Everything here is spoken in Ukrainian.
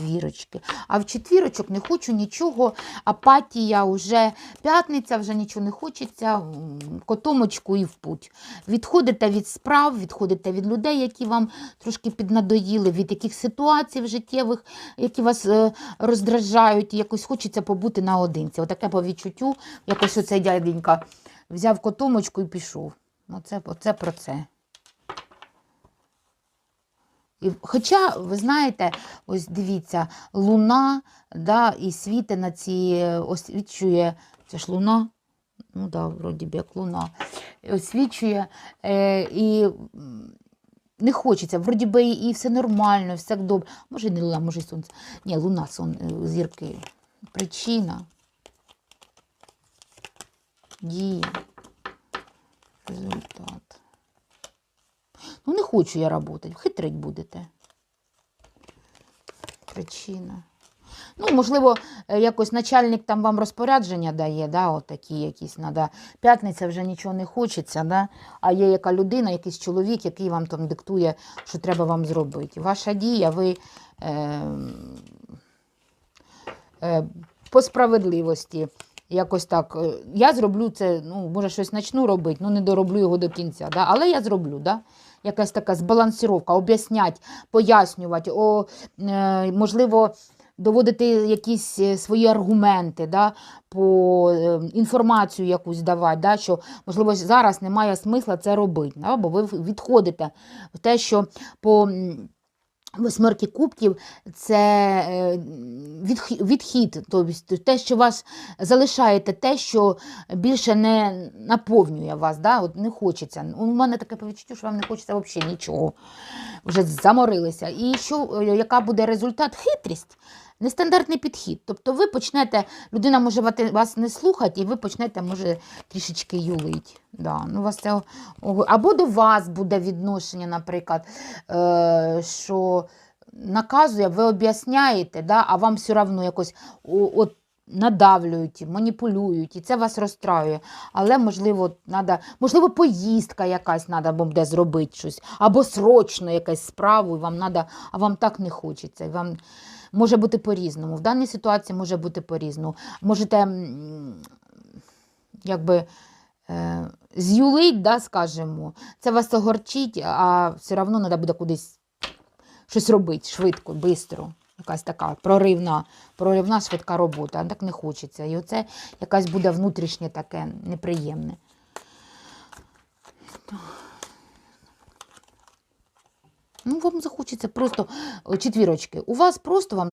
четвірочки. А в четвірочок не хочу нічого, апатія вже п'ятниця, вже нічого не хочеться, котомочку і в путь. Відходите від справ, відходите від людей, які вам трошки піднадоїли, від яких ситуацій життєвих, які вас е, роздражають, якось хочеться побути наодинці. Отаке по відчуттю, якось оцей дяденька взяв котомочку і пішов. Оце, оце про це. І, хоча, ви знаєте, ось дивіться, луна да, і світи на ці е, освічує, це ж луна, ну да, вроді б як луна, освічує е, і не хочеться, вроді би і, все нормально, все добре. Може не луна, може і сонце. Ні, луна, сон, е, зірки. Причина. Дія. Результат. Ну, не хочу я працювати, хитрить будете. Причина. Ну, можливо, е, якось начальник там вам розпорядження дає, да, от такі якісь надо. П'ятниця вже нічого не хочеться, да? а є яка людина, якийсь чоловік, який вам там диктує, що треба вам зробити. Ваша дія, ви е, е, по справедливості. Якось так. е, Я зроблю це, ну, може, щось почну робити, ну не дороблю його до кінця. Да? Але я зроблю. Да? Якась така збалансіровка, об'яснять, пояснювати, о, е, можливо, доводити якісь е, свої аргументи, да? по е, інформацію якусь давати, да? що, можливо, зараз немає смисла це робити. Да? Бо ви відходите в те, що по. Восьмерки кубків це е, відхід, тобто те, що вас залишаєте, те, що більше не наповнює вас, да? От не хочеться. У мене таке повідчуття, що вам не хочеться взагалі нічого. Вже заморилися. І що, е, яка буде результат? Хитрість. Нестандартний підхід. Тобто ви почнете, людина може вас не слухати, і ви почнете, може, трішечки юлить. Да. Ну, вас це, або до вас буде відношення, наприклад, е, що наказує, ви об'ясняєте, да, а вам все одно якось от, надавлюють, маніпулюють, і це вас розстраює. Але, можливо, надо, можливо, поїздка якась треба буде зробити щось, або срочно якась справу, і вам надо, а вам так не хочеться. І вам може бути по-різному. В даній ситуації може бути по-різному. Можете якби. е, З'юлить, да, скажімо, це вас огорчить, а все одно треба буде кудись щось робити швидко, швидко. Якась така проривна, проривна швидка робота, а так не хочеться. І оце якась буде внутрішнє таке неприємне. Ну, вам захочеться просто о, четвірочки. У вас просто вам